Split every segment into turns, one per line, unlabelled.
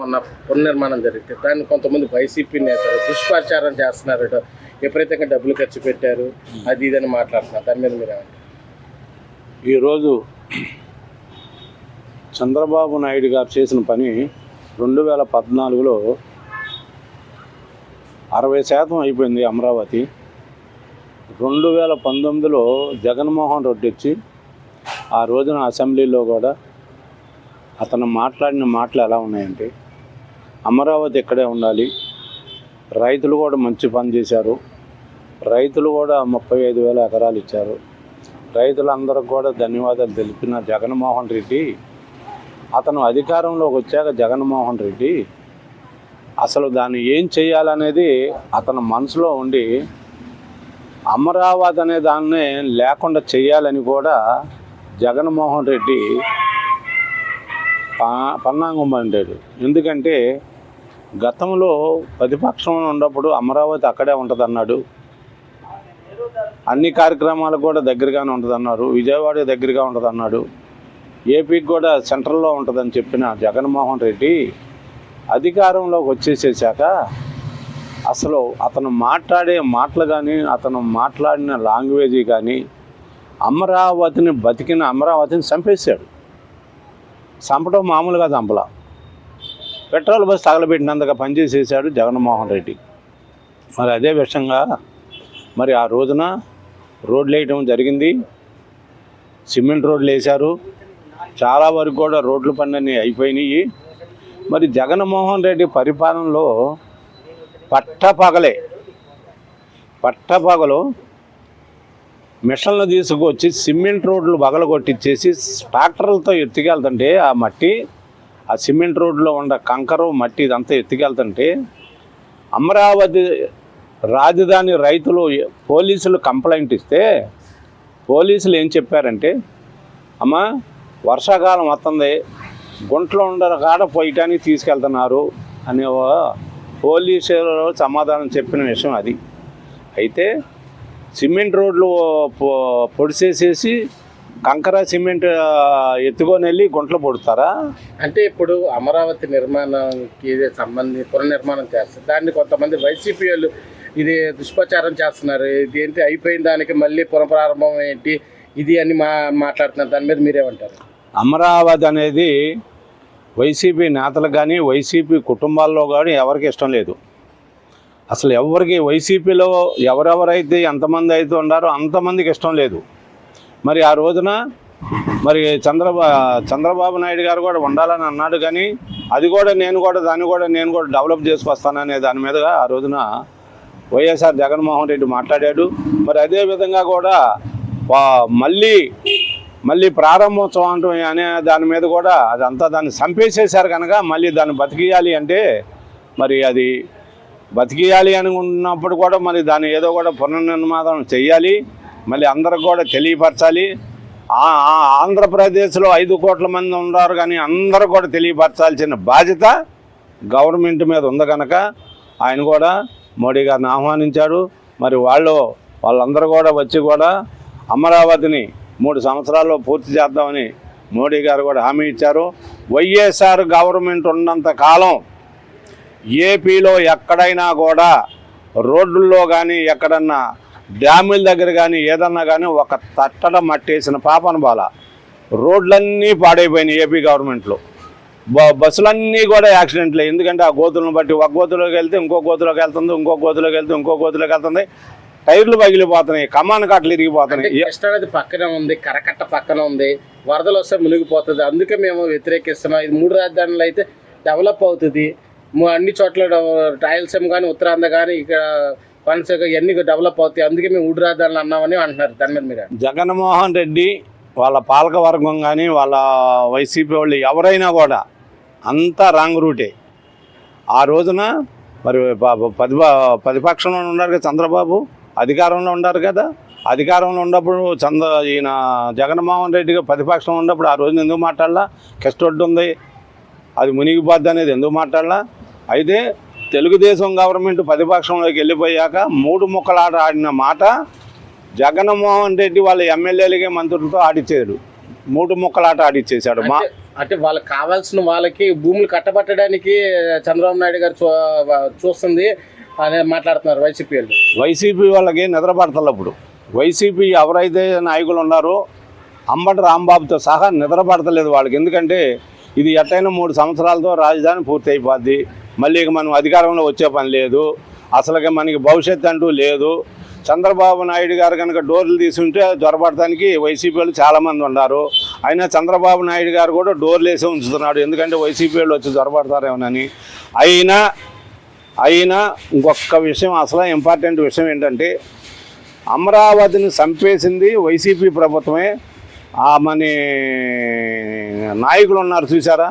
మొన్న పునర్నిర్మాణం జరిగింది దాన్ని కొంతమంది వైసీపీ నేతలు దుష్ప్రచారం చేస్తున్నారు. విపరీతంగా డబ్బులు ఖర్చు పెట్టారు. అది ఇదని మాట్లాడుతున్నారు. దాని మీద మీరు
ఈరోజు చంద్రబాబు నాయుడు గారు చేసిన పని రెండు వేల పద్నాలుగులో అరవై శాతం అయిపోయింది అమరావతి. రెండు వేల పంతొమ్మిదిలో జగన్మోహన్ రెడ్డి వచ్చి ఆ రోజున అసెంబ్లీలో కూడా అతను మాట్లాడిన మాటలు ఎలా ఉన్నాయంటే అమరావతి ఇక్కడే ఉండాలి. రైతులు కూడా మంచి పని చేశారు. రైతులు కూడా ముప్పై ఐదు వేల ఎకరాలు ఇచ్చారు. రైతులందరికీ కూడా ధన్యవాదాలు తెలిపిన జగన్మోహన్ రెడ్డి. అతను అధికారంలోకి వచ్చాక జగన్మోహన్ రెడ్డి అసలు దాన్ని ఏం చేయాలనేది అతను మనసులో ఉండి అమరావతి అనే దాన్ని లేకుండా చేయాలని కూడా జగన్మోహన్ రెడ్డి పన్నాంగం పండాడు. ఎందుకంటే గతంలో ప్రతిపక్షంలో ఉన్నప్పుడు అమరావతి అక్కడే ఉంటుంది అన్నాడు అన్ని కార్యక్రమాలకు కూడా దగ్గరగానే ఉంటుంది అన్నారు విజయవాడ దగ్గరగా ఉంటుంది అన్నాడు ఏపీకి కూడా సెంట్రల్లో ఉంటుందని చెప్పిన జగన్మోహన్ రెడ్డి అధికారంలోకి వచ్చేసేసాక అసలు అతను మాట్లాడే మాటలు కానీ అతను మాట్లాడిన లాంగ్వేజీ కానీ అమరావతిని బతికిన అమరావతిని చంపేశాడు. చంపడం మామూలుగా చంపలా. పెట్రోల్ బస్ తగలబెట్టినందుకు పనిచేసేసాడు జగన్మోహన్ రెడ్డి. మరి అదే విషయంగా మరి ఆ రోజున రోడ్లు వేయడం జరిగింది. సిమెంట్ రోడ్లు వేశారు. చాలా వరకు కూడా రోడ్ల పనులన్నీ అయిపోయినాయి. మరి జగన్మోహన్ రెడ్డి పరిపాలనలో పట్టపగలే పట్టపగలు మిషన్లు తీసుకొచ్చి సిమెంట్ రోడ్లు పగలగొట్టించేసి ట్రాక్టర్లతో ఎత్తుకెళ్తుంటే ఆ మట్టి ఆ సిమెంట్ రోడ్లో ఉన్న కంకరు మట్టి ఇదంతా ఎత్తుకెళ్తుంటే అమరావతి రాజధాని రైతులు పోలీసులు కంప్లైంట్ ఇస్తే పోలీసులు ఏం చెప్పారంటే అమ్మ వర్షాకాలం వస్తుంది గుంట్లో ఉండరు కాడ పోయటానికి తీసుకెళ్తున్నారు అనే ఓ- పోలీసులు సమాధానం చెప్పిన విషయం అది. అయితే సిమెంట్ రోడ్లు పొ- పొడిసేసేసి కంకర సిమెంట్ ఎత్తుకొని వెళ్ళి గుంటలు పొడుతారా?
అంటే ఇప్పుడు అమరావతి నిర్మాణానికి సంబంధించి పునర్నిర్మాణం చేస్తారు. దాన్ని కొంతమంది వైసీపీ వాళ్ళు ఇది దుష్ప్రచారం చేస్తున్నారు. ఇది ఏంటి? అయిపోయిన దానికి మళ్ళీ పునఃప్రారంభం ఏంటి? ఇది అని మా మాట్లాడుతున్నారు. దాని మీద మీరేమంటారు?
అమరావతి అనేది వైసీపీ నేతలకు కానీ వైసీపీ కుటుంబాల్లో కానీ ఎవరికి ఇష్టం లేదు. అసలు ఎవరికి వైసీపీలో ఎవరెవరైతే ఎంతమంది అయితే ఉన్నారో అంతమందికి ఇష్టం లేదు. మరి ఆ రోజున మరి చంద్రబా చంద్రబాబు నాయుడు గారు కూడా ఉండాలని అన్నాడు కానీ అది కూడా నేను కూడా దాన్ని కూడా నేను కూడా డెవలప్ చేసుకొస్తాననే దాని మీదుగా ఆ రోజున వైఎస్ఆర్ జగన్మోహన్ రెడ్డి మాట్లాడాడు. మరి అదే విధంగా కూడా మళ్ళీ మళ్ళీ ప్రారంభోత్సవం అంటూ అనే దాని మీద కూడా అదంతా దాన్ని చంపేసేశారు కనుక మళ్ళీ దాన్ని బతికియాలి అంటే మరి అది బతికియాలి అనుకున్నప్పుడు కూడా మరి దాన్ని ఏదో కూడా పునర్నిర్మాణం చేయాలి. మళ్ళీ అందరికి కూడా తెలియపరచాలి. ఆ- ఆంధ్రప్రదేశ్లో ఐదు కోట్ల మంది ఉన్నారు కానీ అందరూ కూడా తెలియపరచాల్సిన బాధ్యత గవర్నమెంట్ మీద ఉంది కనుక ఆయన కూడా మోడీ గారిని ఆహ్వానించాడు. మరి వాళ్ళు వాళ్ళందరూ కూడా వచ్చి కూడా అమరావతిని మూడు సంవత్సరాల్లో పూర్తి చేద్దామని మోడీ గారు కూడా హామీ ఇచ్చారు. వైఎస్ఆర్ గవర్నమెంట్ ఉన్నంత కాలం ఏపీలో ఎక్కడైనా కూడా రోడ్లలో కానీ ఎక్కడన్నా డ్యాముల దగ్గర కానీ ఏదన్నా కానీ ఒక తట్టడ మట్టేసిన పాపన బాల. రోడ్లన్నీ పాడైపోయినాయి ఏపీ గవర్నమెంట్లో. బ బస్సులన్నీ కూడా యాక్సిడెంట్లే. ఎందుకంటే ఆ గోతులను బట్టి ఒక గోతులోకి వెళ్తే ఇంకో గోతులోకి వెళ్తుంది ఇంకో గోతులోకి వెళ్తే ఇంకో గోతులోకి వెళ్తుంది. టైర్లు పగిలిపోతున్నాయి కమాన్ కట్టలు ఇరిగిపోతున్నాయి. ఏ-
పక్కన ఉంది కరకట్ట పక్కన ఉంది వరదలు వస్తే మునిగిపోతుంది. అందుకే మేము వ్యతిరేకిస్తున్నాం. ఇది మూడు రాజధానులు అయితే డెవలప్ అవుతుంది. అన్ని చోట్ల రాయలసీమ కానీ ఉత్తరాంధ్ర కానీ ఇక్కడ కోనసీమ ఇవన్నీ డెవలప్ అవుతాయి. అందుకే మేము ఊడి రాజధానులు అన్నామని అంటున్నారు. దాని మీద మీరు.
జగన్మోహన్ రెడ్డి వాళ్ళ పాలకవర్గం కానీ వాళ్ళ వైసీపీ వాళ్ళు ఎవరైనా కూడా అంతా రాంగ్ రూటే. ఆ రోజున మరి పది ప్రతిపక్షంలో ఉన్నారు కదా చంద్రబాబు. అధికారంలో ఉన్నారు కదా. అధికారంలో ఉన్నప్పుడు చంద్ర ఈయన జగన్మోహన్ రెడ్డిగా ప్రతిపక్షం ప్రతిపక్షంలో ఉన్నప్పుడు ఆ రోజున ఎందుకు మాట్లాడాలా? కెస్టొడ్డు ఉంది అది మునిగిపోద్ది అనేది ఎందుకు మాట్లాడాలా? అయితే తెలుగుదేశం గవర్నమెంట్ ప్రతిపక్షంలోకి వెళ్ళిపోయాక మూడు ముక్కలాట ఆడిన మాట జగన్మోహన్ రెడ్డి వాళ్ళ ఎమ్మెల్యేలకే మంత్రులతో ఆడిచ్చాడు మూడు ముక్కలాట ఆడిచ్చేశాడు. మా
అంటే వాళ్ళకి కావాల్సిన వాళ్ళకి భూములు కట్టబట్టడానికి చంద్రబాబు నాయుడు గారు చూస్తుంది అని మాట్లాడుతున్నారు వైసీపీ వాళ్ళు.
వైసీపీ వాళ్ళకి నిద్రపడతలు అప్పుడు వైసీపీ ఎవరైతే నాయకులు ఉన్నారో అంబటి రాంబాబుతో సహా నిద్రపడతలేదు వాళ్ళకి. ఎందుకంటే ఇది ఎట్టయినా మూడు సంవత్సరాలతో రాజధాని పూర్తి అయిపోద్ది మళ్ళీ ఇక మనం అధికారంలో వచ్చే పని లేదు. అసలుగా మనకి భవిష్యత్తు అంటూ లేదు. చంద్రబాబు నాయుడు గారు కనుక డోర్లు తీసుకుంటే దొరపడటానికి వైసీపీ వాళ్ళు చాలామంది ఉన్నారు. అయినా చంద్రబాబు నాయుడు గారు కూడా డోర్లు వేసి ఉంచుతున్నాడు. ఎందుకంటే వైసీపీ వాళ్ళు వచ్చి దొరపడతారేమోనని అయినా అయినా ఇంకొక విషయం అసలు ఇంపార్టెంట్ విషయం ఏంటంటే అమరావతిని చంపేసింది వైసీపీ ప్రభుత్వమే. ఆ మన నాయకులు ఉన్నారు చూసారా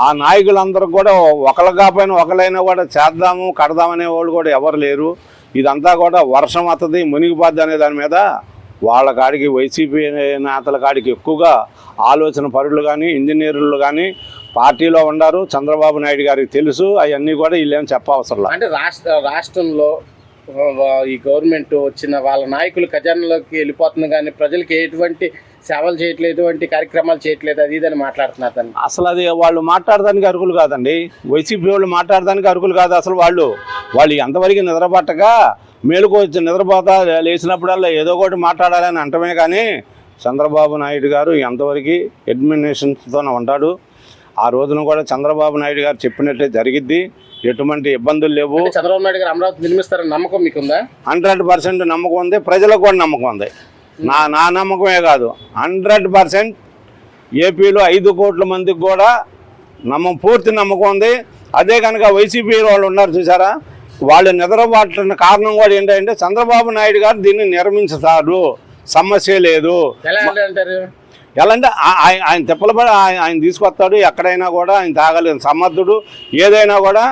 ఆ నాయకులందరూ కూడా ఒకళ్ళు కాకపోయినా ఒకళ్ళైనా కూడా చేద్దాము కడదామనే వాళ్ళు కూడా ఎవరు లేరు. ఇదంతా కూడా వర్షం వస్తుంది మునిగిపోద్ది అనే దాని మీద వాళ్ళ కాడికి వైసీపీ నేతల కాడికి ఎక్కువగా ఆలోచన పరులు కానీ ఇంజనీర్లు కానీ పార్టీలో ఉన్నారు చంద్రబాబు నాయుడు గారికి తెలుసు అవన్నీ కూడా వీళ్ళేం చెప్పవసరం
అంటే రాష్ట్ర రాష్ట్రంలో ఈ గవర్నమెంట్ వచ్చిన వాళ్ళ నాయకులు ఖజానాలోకి వెళ్ళిపోతుంది కానీ ప్రజలకి ఎటువంటి సేవలు చేయట్లేదు ఎటువంటి కార్యక్రమాలు చేయట్లేదు అది ఇదని మాట్లాడుతున్నారు తను
అసలు అది వాళ్ళు మాట్లాడడానికి అర్హులు కాదండి. వైసీపీ వాళ్ళు మాట్లాడడానికి అర్హులు కాదు అసలు వాళ్ళు. వాళ్ళు ఎంతవరకు నిద్రపట్టక మేలుకు వచ్చి నిద్రపోతా లేచినప్పుడల్లా ఏదో ఒకటి మాట్లాడాలని అంటమే కానీ చంద్రబాబు నాయుడు గారు ఎంతవరకు అడ్మినిస్ట్రేషన్తోనే ఉంటాడు. ఆ రోజున కూడా చంద్రబాబు నాయుడు గారు చెప్పినట్టే జరిగిద్ది. ఎటువంటి ఇబ్బందులు లేవు.
చంద్రబాబు నాయుడు గారు అమరావతి నిర్మిస్తారని నమ్మకం మీకుందా?
హండ్రెడ్ పర్సెంట్ నమ్మకం ఉంది. ప్రజలకు కూడా నమ్మకం ఉంది. నా నా నమ్మకమే కాదు. హండ్రెడ్ పర్సెంట్ ఏపీలో ఐదు కోట్ల మందికి కూడా నమ్మకం పూర్తి నమ్మకం ఉంది. అదే కనుక వైసీపీ వాళ్ళు ఉన్నారు చూసారా? వాళ్ళు నిద్రపట్టిన కారణం కూడా ఏంటంటే చంద్రబాబు నాయుడు గారు దీన్ని నిర్మించుతారు. సమస్య లేదు.
ఎలా అంటే
ఆయన తిప్పలబడి ఆయన తీసుకొస్తాడు. ఎక్కడైనా కూడా ఆయన తాగలిగిన సమర్థుడు. ఏదైనా కూడా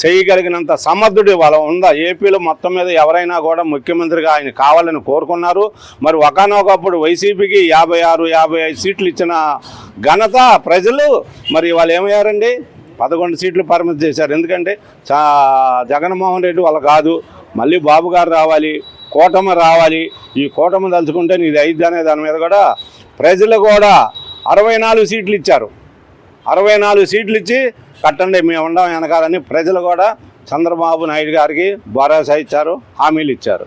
చేయగలిగినంత సమర్థుడు వాళ్ళ ఉందా? ఏపీలో మొత్తం మీద ఎవరైనా కూడా ముఖ్యమంత్రిగా ఆయన కావాలని కోరుకున్నారు. మరి ఒకనొకప్పుడు వైసీపీకి యాభై ఆరు యాభై ఐదు సీట్లు ఇచ్చిన ఘనత ప్రజలు మరి వాళ్ళు ఏమయ్యారండి? పదకొండు సీట్లు పరిమితి చేశారు. ఎందుకంటే చా జగన్మోహన్ రెడ్డి వాళ్ళు కాదు. మళ్ళీ బాబు గారు రావాలి కూటమి రావాలి. ఈ కూటమి తలుచుకుంటే నీది అయిద్ది అనే దాని మీద కూడా ప్రజలు కూడా అరవై నాలుగు సీట్లు ఇచ్చారు. అరవై నాలుగు సీట్లు ఇచ్చి కట్టండి మేము ఉండం వెనకాలని ప్రజలు కూడా చంద్రబాబు నాయుడు గారికి భరోసా ఇచ్చారు హామీలు ఇచ్చారు.